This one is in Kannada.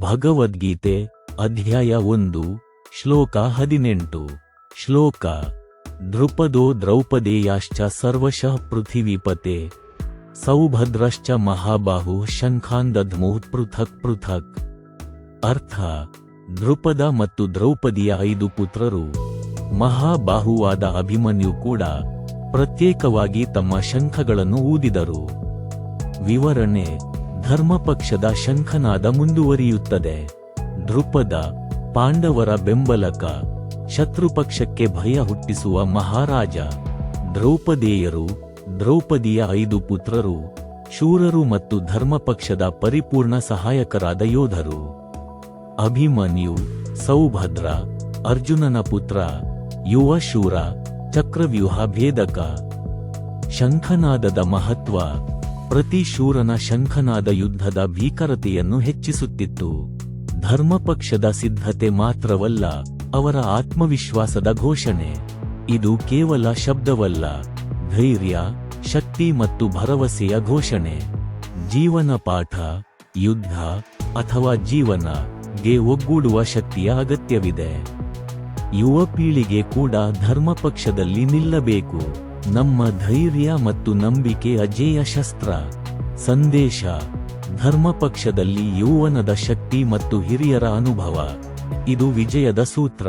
ಭಗವದ್ಗೀತೆ ಅಧ್ಯಾಯ ಒಂದು, ಶ್ಲೋಕ ಹದಿನೆಂಟು. ಶ್ಲೋಕ ದೃಪದೋ ದ್ರೌಪದೇಯಾಶ್ಚ ಸರ್ವಶಃ ಪೃಥಿವಿಪತೆ, ಸೌಭದ್ರಶ್ಚ ಮಹಾಬಾಹು ಶಂಖಾಂದಧ್ಮುಃ ಪೃಥಕ್ ಪೃಥಕ್. ಅರ್ಥ ದೃಪದ ಮತ್ತು ದ್ರೌಪದಿಯ ಐದು ಪುತ್ರರು, ಮಹಾಬಾಹುವಾದ ಅಭಿಮನ್ಯು ಕೂಡ ಪ್ರತ್ಯೇಕವಾಗಿ ತಮ್ಮ ಶಂಖಗಳನ್ನು ಊದಿದರು. ವಿವರಣೆ ಧರ್ಮಪಕ್ಷದ ಶಂಖನಾದ ಮುಂದುವರಿಯುತ್ತದೆ. ದೃಪದ ಪಾಂಡವರ ಬೆಂಬಲಕ ಶತ್ರುಪಕ್ಷಕ್ಕೆ ಭಯ ಹುಟ್ಟಿಸುವ ಮಹಾರಾಜ, ದ್ರೌಪದೇಯರು, ದ್ರೌಪದಿಯ ಐದು ಪುತ್ರರು, ಶೂರರು ಮತ್ತು ಧರ್ಮಪಕ್ಷದ ಪರಿಪೂರ್ಣ ಸಹಾಯಕರಾದ ಯೋಧರು. ಅಭಿಮನ್ಯು, ಸೌಭದ್ರ, ಅರ್ಜುನನ ಪುತ್ರ, ಯುವ ಶೂರ, ಚಕ್ರವ್ಯೂಹ ಭೇದಕ, ಶಂಖನಾದದ ಮಹತ್ವ ಪ್ರತಿ ಶೂರನ ಶಂಖನಾದ ಯುದ್ಧದ ಭೀಕರತೆಯನ್ನು ಹೆಚ್ಚಿಸುತ್ತಿತ್ತು. ಧರ್ಮಪಕ್ಷದ ಸಿದ್ಧತೆ ಮಾತ್ರವಲ್ಲ, ಅವರ ಆತ್ಮವಿಶ್ವಾಸದ ಘೋಷಣೆ. ಇದು ಕೇವಲ ಶಬ್ದವಲ್ಲ, ಧೈರ್ಯ, ಶಕ್ತಿ ಮತ್ತು ಭರವಸೆಯ ಘೋಷಣೆ. ಜೀವನ ಪಾಠ, ಯುದ್ಧ, ಅಥವಾ ಜೀವನ, ಗೆ ಒಗ್ಗೂಡುವ ಶಕ್ತಿಯ ಅಗತ್ಯವಿದೆ. ಯುವ ಪೀಳಿಗೆ ಕೂಡ ಧರ್ಮಪಕ್ಷದಲ್ಲಿ ನಿಲ್ಲಬೇಕು. ನಮ್ಮ ಧೈರ್ಯ ಮತ್ತು ನಂಬಿಕೆ ಅಜೇಯ ಶಸ್ತ್ರ. ಸಂದೇಶ. ಧರ್ಮಪಕ್ಷದಲ್ಲಿ ಯೌವನದ ಶಕ್ತಿ ಮತ್ತು ಹಿರಿಯರ ಅನುಭವ. ಇದು ವಿಜಯದ ಸೂತ್ರ.